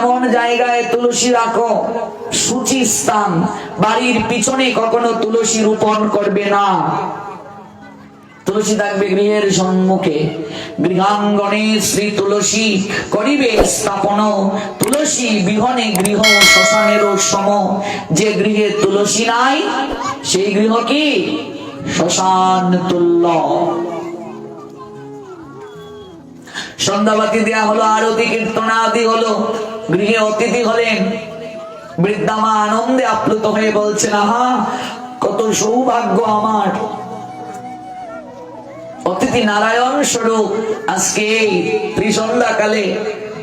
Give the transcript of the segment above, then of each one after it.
এমন জায়গায় তুলসী রাখো, সূচি স্থান, বাড়ির পিছনে কখনো তুলসী রোপণ করবে না। তুলসী থাকবে গৃহের সম্মুখে, গৃহাঙ্গনে শ্রী তুলসী করিবে স্থাপন, তুলসী বিহনে গৃহ শ্মশানেরও সম। যে গৃহে তুলসী নাই, সেই গৃহ কি? শ্মশান তুল্য। সন্ধ্যাবাতি দেয়া হলো, আরতি কীর্তনাদি হলো। গৃহে অতিথি হলেন। বৃদ্ধামা আনন্দে আপ্লুত হয়ে বলছেন, আহা, কত সৌভাগ্য আমার। অতিথি নারায়ণ স্বরূপ, আজকে এই ত্রিসন্ধ্যা কালে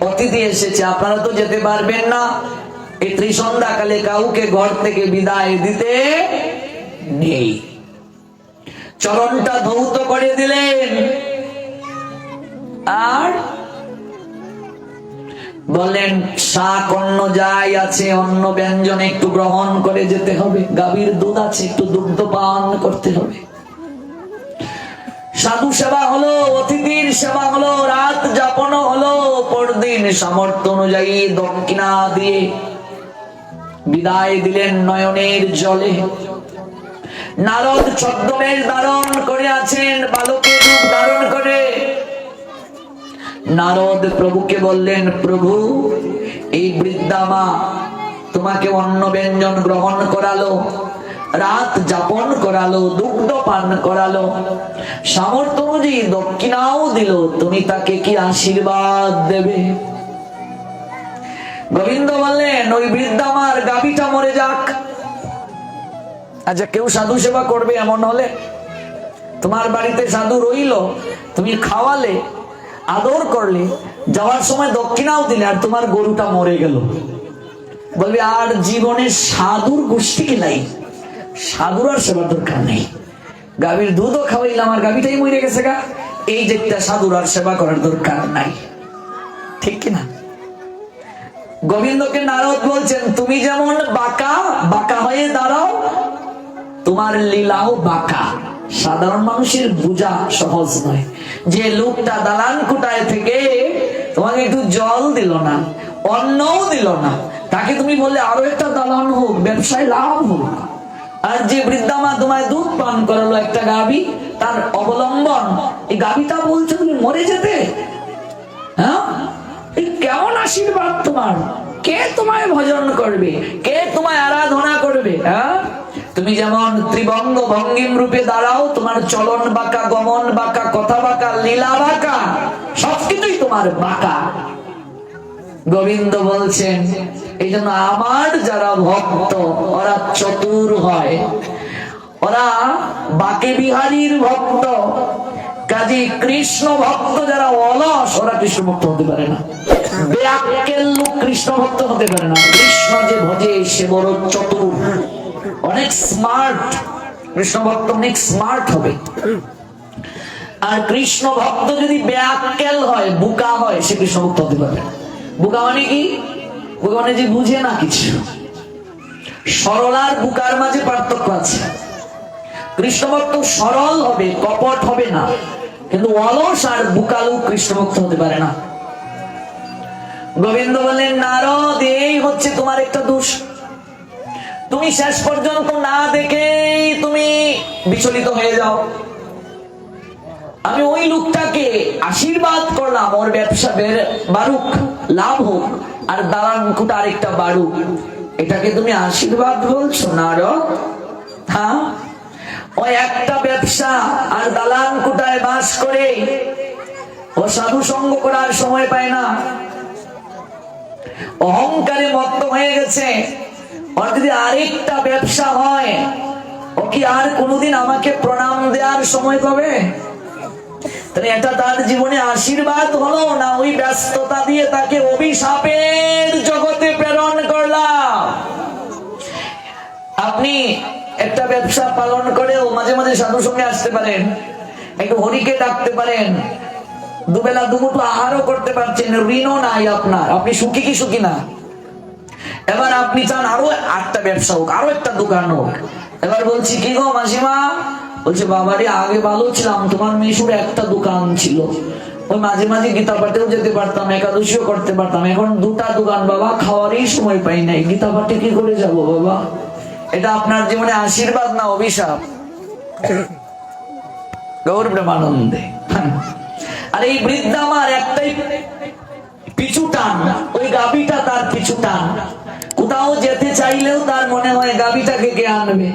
অতিথি এসেছে। আপনারা তো যেতে পারবেন না। এই ত্রিসন্ধ্যা কালে কাউকে ঘর থেকে বিদায় দিতে নেই। চরণটা ধৌত করে দিলেন। আর বলেন শাক অন্ন যাই আছে অন্ন ব্যঞ্জন একটু গ্রহণ করে যেতে হবে। গাভীর দুধ আছে, একটু দুগ্ধ পান করতে হবে। সাধু সেবা হলো, অতিথির সেবা হলো, রাত যাপন হলো, পরদিন সামর্থ্য অনুযায়ী দক্ষিণা দিয়ে বিদায় দিলেন নয়নের জলে। নারদ ছদ্মবেশ ধারণ করে আছেন, বালকের রূপ ধারণ করে। নারদ প্রভুকে বললেন, প্রভু, এই বৃদ্ধা মা, তোমাকে অন্ন ব্যঞ্জন গ্রহণ করালো, রাত যাপন করালো, দুগ্ধ পান করালো, সামর্থ্য অনুযায়ী দক্ষিণাও দিল, তুমি তাকে কি আশীর্বাদ দেবে? গোবিন্দ বললেন, ওই বৃদ্ধা আমার গাভীটা মরে যাক। আচ্ছা কেউ সাধু সেবা করবে এমন হলে? তোমার বাড়িতে সাধু রইল, তুমি খাওয়ালে আদর করলে, যাওয়ার সময় দক্ষিণাও দিলে আর তোমার গরুটা মরে গেল। বলবে, আর জীবনে সাধুর গোষ্ঠী কি নাই? সাধুর আর সেবার দরকার নেই। গাভীর দুধও খাওয়াইলাম, আর গাভীটাই মরে গেছে গা। এই যে সাধুর আর সেবা করার দরকার নাই। ঠিক কিনা গোবিন্দকে নারদ বলছেন, তুমি যেমন বাঁকা বাঁকা হয়ে দাঁড়াও, তোমার লীলাও বাঁকা। সাধারণ মানুষের বোঝা সহজ নয়। যে লোকটা দালান কোটায় থেকে তোমাকে একটু জল দিল না, অন্নও দিল না, তাকে তুমি বললে আরও একটা দালান হোক, ব্যবসায় লাভ হোক। আর যে বৃদ্ধামা তোমায় দুধ পান করালো একটা গাভী তার অবলম্বন, এই গাভীটা বলছে তুমি মরে যেতে। হ্যাঁ? এই কেমন আশীর্বাদ তোমার? কে তোমায় ভজন করবে? কে তোমায় আরাধনা করবে? হ্যাঁ? তুমি যেমন ত্রিভঙ্গ ভঙ্গিম রূপে দাঁড়াও, তোমার চলন বাঁকা, গমন বাঁকা, কথা বাঁকা, লীলা বাঁকা, সবকিছুই তোমার বাঁকা। গোবিন্দ বলছেন এই জন্য আমার যারা ভক্ত, ওরা চতুর হয়। ওরা বাকে বিহারীর ভক্ত, কাজী কৃষ্ণ ভক্ত যারা অলস, ওরা কৃষ্ণ ভক্ত হতে পারে না। লোক কৃষ্ণ ভক্ত হতে পারে না। কৃষ্ণ যে ভজে, সে বড় চতুর। অনেক স্মার্ট কৃষ্ণ ভক্ত অনেক স্মার্ট হবে। আর কৃষ্ণ ভক্ত যদি বেআক্কেল হয়, বুকা হয়, সে কৃষ্ণ ভক্ত হতে পারবে না। বুকা মানে কি? বুকা মানে যে বুঝে না কিছু। সরল আর বুকার মাঝে পার্থক্য আছে। কৃষ্ণ ভক্ত সরল হবে, কপট হবে না। কিন্তু অলস আর বুকালু কৃষ্ণ ভক্ত হতে পারে না। গোবিন্দ বলেন, নারদ, এই হচ্ছে তোমার একটা দোষ। তুমি শেষ পর্যন্ত না দেখেই তুমি বিচলিত হয়ে যাও। আমি ওই লোকটাকে আশীর্বাদ করলাম, ওর ব্যবসা বের- বাড়ুক লাভ হোক, আর দালান কুটা আরেকটা বাড়ুক এটাকে তুমি আশীর্বাদ বলছো না হ্যাঁ? ওই একটা ব্যবসা আর দালান কুটায় বাস করে। ও সাধু সঙ্গ করার সময় পায় না। অহংকারে মত্ত হয়ে গেছে। যদি আরেকটা ব্যবসা হয়, ও কি আর আমাকে প্রণাম দেওয়ার সময় পাবে? তাহলে এটা তার জীবনে আশীর্বাদ হলো না ওই ব্যস্ততা দিয়ে তাকে অভিশাপের জগতে প্রেরণ করলাম? আপনি একটা ব্যবসা পালন করেও মাঝে মাঝে সাধু সঙ্গে আসতে পারেন, একটু হরিকে ডাকতে পারেন, দুবেলা দুমুঠো আহারও করতে পারছেন, ঋণও নাই আপনার। আপনি সুখী কি সুখী না? এবার আপনি চান আরও আটটা ব্যবসা হোক, আরও একটা দোকান হোক। এবার বলছি, কি গো মাসিমা? বলছে, বাবারে, আগে ভালো ছিলাম, তোমার মেশুর একটা দোকান ছিল। ওই মাঝে মাঝে গীতা পাঠেও যেতে পারতাম, একাদশীও করতে পারতাম। এখন দুটা দোকান, বাবা, খাওয়ারই সময় পাই নাই। গীতা পাঠে কি করে যাব, বাবা? এটা আপনার জীবনে আশীর্বাদ না অভিশাপ? গৌর প্রেমানন্দে আর এই বৃদ্ধা আমার একটাই পিছু টান, ওই গাবিটা তার পিছু টান। কোথাও যেতে চাইলেও তার মনে হয় গাবিটাকে কে আনবে?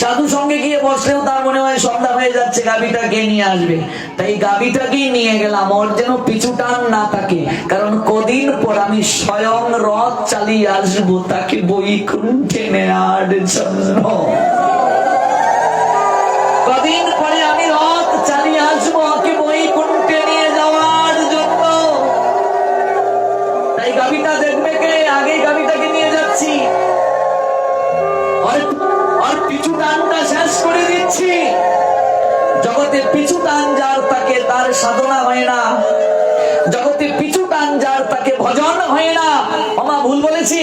সাধু সঙ্গে গিয়ে বসলেও তার মনে হয় সন্ধ্যা হয়ে যাচ্ছে গাবিটা কে নিয়ে আসবে? তাই গাবিটাকেই নিয়ে গেলাম, ওর যেন পিছু টান না থাকে। কারণ কদিন পর আমি স্বয়ং রথ চালিয়ে আসব, তাকে বৈকুণ্ঠে নেওয়ার জন্য। কদিন গাবিটা দেখবে কে? আগে গাবিটাকে নিয়ে যাচ্ছি। আর পিছু টানটা শেষ করে দিচ্ছি। জগতে পিছু টান যার তাকে তার সাধনা হয় না। জগতে পিছু টান যার তাকে ভজন হয় না। আমা ভুল বলেছি?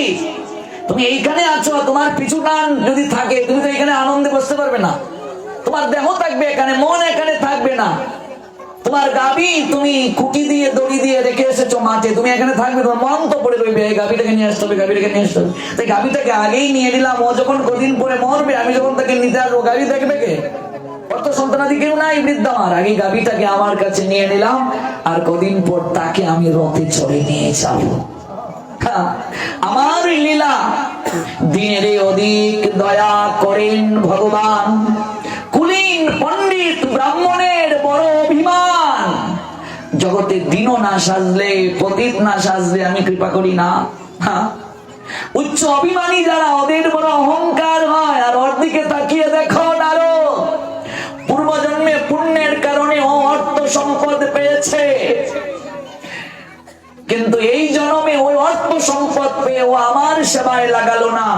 তুমি এইখানে আছো, তোমার পিছু টান যদি থাকে, তুমি তো এখানে আনন্দে বসতে পারবে না। তোমার দেহ থাকবে এখানে, মন এখানে থাকবে না। তোমার গাবি তুমি খুঁটি দিয়ে দড়ি দিয়ে রেখে এসেছ মাঠে। তুমি এখানে থাকবে তোমার মন তো পড়ে রইবে এই গাবিটাকে নিয়ে আসতে হবে গাবিটাকে নিয়ে আসতে হবে। তাই গাবিটাকে আগেই নিয়ে নিলাম। ও যখন কদিন পরে মরবে আমি যখন তাকে নিতে আসব গাবি দেখবে কে? অত সন্তানাদি কেউ নাই বৃদ্ধ আমার। আগে গাবিটাকে আমার কাছে নিয়ে নিলাম আর কদিন পর তাকে আমি রথে চড়ে নিয়ে যাব। হ্যাঁ, আমার লীলা। দিনের অধিক দয়া করেন ভগবান। কুলীন পণ্ডিত ব্রাহ্মণের বড় অভিমান। জগতে দিনও না সাজলে, পতিত না সাজলে আমি কৃপা করি না। উচ্চ অভিমানী যারা, ওদের বড় অহংকার হয়। আর ওর দিকে তাকিয়ে দেখো নারো পূর্বজন্মে পুণ্যের কারণে ও অর্থ সম্পদ পেয়েছে। কিন্তু এই জন্মে ওই অর্থ সম্পদ পেয়ে ও আমার সেবায় লাগালো না।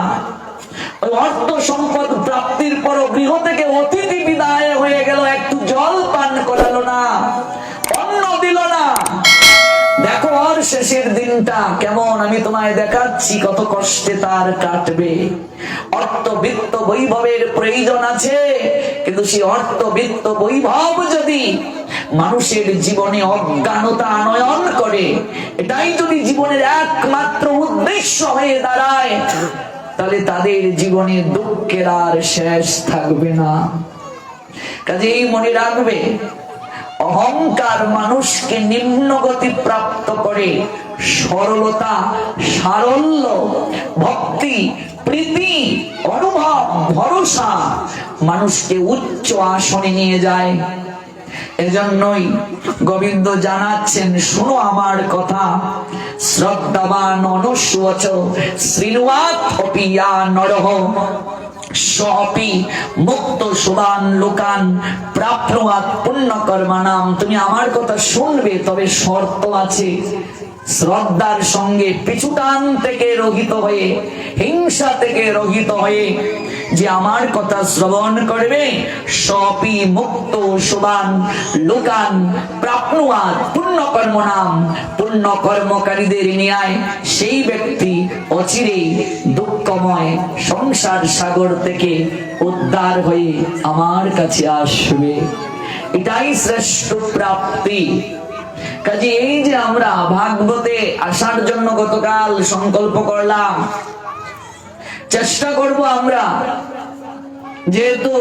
অর্থ সম্পদ প্রাপ্তির পর গৃহ থেকে অতিথি বিদায় হয়ে গেল। একটু জল পান করালো না, অন্ন দিল না। দেখো আর শেষের দিনটা কেমন, আমি তোমায় দেখাচ্ছি কত কষ্টে তার কাটবে। অর্থ বৃত্ত বৈভবের প্রয়োজন আছে, কিন্তু সেই অর্থ বৃত্ত বৈভব যদি মানুষের জীবনে অজ্ঞানতা আনয়ন করে, এটাই যদি জীবনের একমাত্র উদ্দেশ্য হয়ে দাঁড়ায় তাহলে তাদের জীবনে দুঃখের আর শেষ থাকবে না। কাজেই মনে রাখবে, অহংকার মানুষকে নিম্ন গতি প্রাপ্ত করে সরলতা, সারল্য, ভক্তি, প্রীতি, অনুভব, ভরসা মানুষকে উচ্চ আসনে নিয়ে যায়। এজন্যই গোবিন্দ জানাচ্ছেন, শুনো আমার কথা শ্রদ্ধাবান অনুস্বচ শ্রীনুয়াত অপিয়া নরহ। সপি মুক্ত সুবান লোকান প্রাপ্নুয়াত পুণ্য কর্মানাম তুমি আমার কথা শুনবে, তবে শর্ত আছে। শ্রদ্ধার সঙ্গে পিছুটান থেকে রহিত হয়ে, হিংসা থেকে রহিত হয়ে, যে আমার কথা শ্রবণ করবে, সপি মুক্ত সুবান, লোকান প্রাপ্নুয়াত পুণ্য কর্ম নাম পুণ্য কর্মকারীদের ন্যায়, সেই ব্যক্তি অচিরেই দুঃখময় সংসার সাগর থেকে উদ্ধার হয়ে আমার কাছে আসবে। এটাই শ্রেষ্ঠ প্রাপ্তি। কাজে এই যে আমরা ভাগবতে আসার জন্য গতকাল সংকল্প করলাম, চেষ্টা করব আমরা। যেহেতু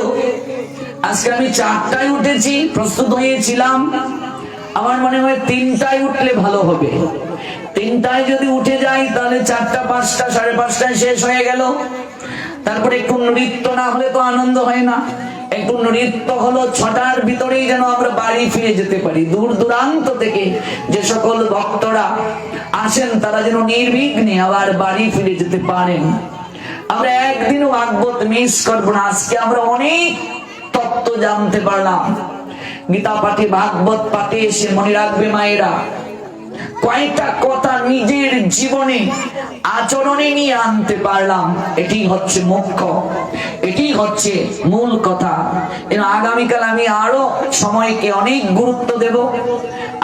আজকে আমি চারটায় উঠেছি, প্রস্তুত হয়েছিলাম, আমার মনে হয় তিনটায় উঠলে ভালো হবে। তিনটায় যদি উঠে যাই, তাহলে চারটা, পাঁচটা, সাড়ে পাঁচটায় শেষ হয়ে গেল। তারপরে একটু নৃত্য না হলে তো আনন্দ হয় না। একটু নৃত্য হলো ছটার ভিতরেই যেন আমরা বাড়ি ফিরে যেতে পারি। দূর দূরান্ত থেকে যে সকল ভক্তরা আসেন, তারা যেন নির্বিঘ্নে আবার বাড়ি ফিরে যেতে পারেন। আমরা একদিনও ভাগবত মিস করব না। আজকে আমরা অনেক তত্ত্ব জানতে পারলাম। গীতা পাঠে, ভাগবত পাঠে এসে মনে রাখবে মায়েরা কয়েকটা কথা নিজের জীবনে আচরণে নিয়ে আনতে পারলাম। এটি হচ্ছে মুখ্য। এটি হচ্ছে মূল কথা। আগামীকাল আমি আরও সময়কে অনেক গুরুত্ব দেব।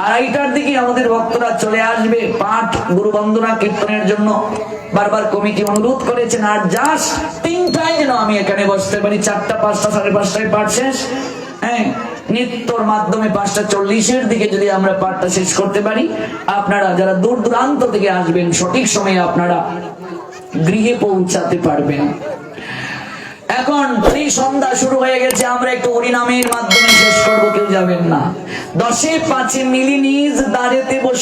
আড়াইটার দিকে আমাদের ভক্তরা চলে আসবে পাঠ গুরু বন্দনা কীর্তনের জন্য। বারবার কমিটি অনুরোধ করেছেন, আর জাস্ট তিনটায় যেন আমি এখানে বসতে পারি, চারটা, পাঁচটা, সাড়ে পাঁচটায় পাঠ শেষ। হ্যাঁ নৃত্যর মাধ্যমে পাঁচটা চল্লিশের দিকে যদি আমরা পাঠটা শেষ করতে পারি, আপনারা যারা দূর দূরান্ত থেকে আসবেন, সঠিক সময়ে আপনারা গৃহে পৌঁছাতে পারবেন। এখন এই সন্ধ্যা শুরু হয়ে গেছে, আমরা একটু হরিনামের মাধ্যমে শেষ করব, কেউ যাবেন না। দশে পাঁচে মিলি নিজ দাঁড়িয়ে বসে